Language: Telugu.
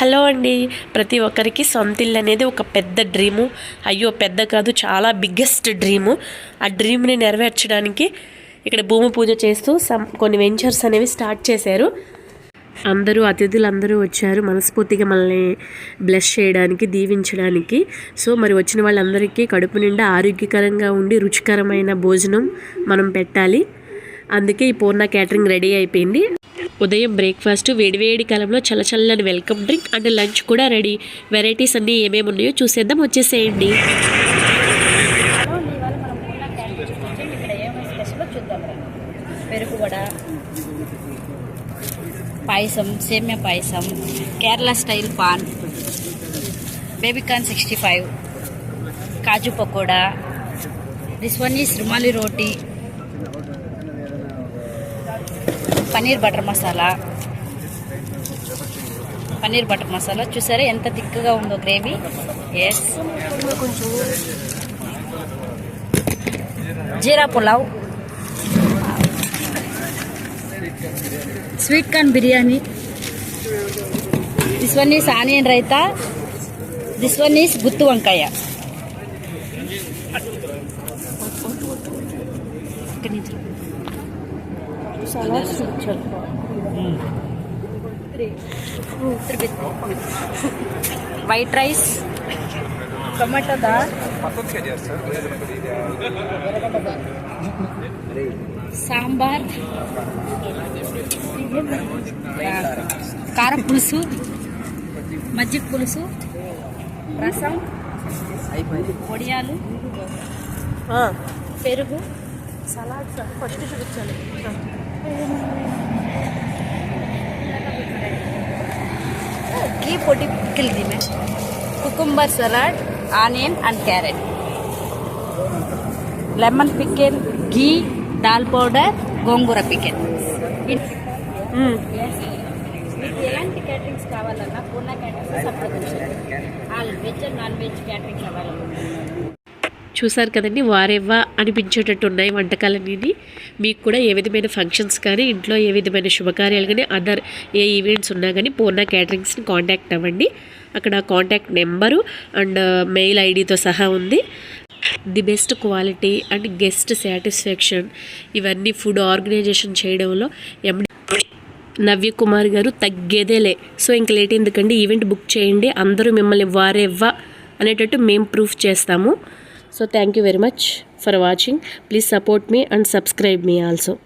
హలో అండి ప్రతి ఒక్కరికి సొంత ఇల్లు అనేది ఒక పెద్ద డ్రీము అయ్యో పెద్ద కాదు చాలా బిగ్గెస్ట్ డ్రీము ఆ డ్రీమ్ని నెరవేర్చడానికి ఇక్కడ భూమి పూజ చేస్తూ సమ్ కొన్ని వెంచర్స్ అనేవి స్టార్ట్ చేశారు అందరూ అతిథులందరూ వచ్చారు మనస్ఫూర్తిగా మనల్ని బ్లెస్ చేయడానికి దీవించడానికి సో మరి వచ్చిన వాళ్ళందరికీ కడుపు నిండా ఆరోగ్యకరంగా ఉండి రుచికరమైన భోజనం మనం పెట్టాలి అందుకే ఈ పూర్ణ క్యాటరింగ్ రెడీ అయిపోయింది ఉదయం బ్రేక్ఫాస్ట్ వేడివేడి కాలంలో చల్లచల్లని వెల్కమ్ డ్రింక్ అండ్ లంచ్ కూడా రెడీ వెరైటీస్ అన్నీ ఏమేమి ఉన్నాయో చూసేద్దాం వచ్చేసేయండి పెరుగువడ పాయసం సేమ్యా payasam Kerala style pan baby corn sixty five kaju pakoda this one is rumali roti paneer butter masala paneer butter masala చూసారా ఎంత థిక్గా ఉందో గ్రేవీ ఎస్ కొంచెం jeera pulao sweet corn biryani this one is onion raita this one is గుత్తు వంకాయ చాలా సూచర్ వైట్ రైస్ టమాటో దా సాంబార్ కారం పులుసు మజ్జి పులుసు రసం వడియాలు పెరుగు సలాడ్ ఫస్ట్ చూపించాలి घी పొడి pickle the May cucumber salad onion and carrot lemon pickle ghee dal powder gongura pickle మీకు ఎలాంటి క్యాటరింగ్స్ కావాలన్నా పూర్ణ క్యాటరింగ్స్ సంప్రదించండి all veg and non veg caterings available చూసారు కదండి వారెవ్వా అనిపించేటట్టు ఉన్నాయి వంటకాలన్నీ మీకు కూడా ఏ విధమైన ఫంక్షన్స్ కానీ ఇంట్లో ఏ విధమైన శుభకార్యాలు కానీ అదర్ ఏ ఈవెంట్స్ ఉన్నా కానీ పూర్ణ క్యాటరింగ్స్ని కాంటాక్ట్ అవ్వండి అక్కడ contact number and mail uh, ఐడితో సహా ఉంది the best quality and guest satisfaction ఇవన్నీ ఫుడ్ ఆర్గనైజేషన్ చేయడంలో ఎండి నవ్య కుమార్ గారు తగ్గేదేలే సో ఇంక లేట్ ఎందుకండి ఈవెంట్ బుక్ చేయండి అందరూ మిమ్మల్ని వారెవ్వా అనేటట్టు మేము ప్రూఫ్ చేస్తాము So thank you very much for watching. Please support me and subscribe me also.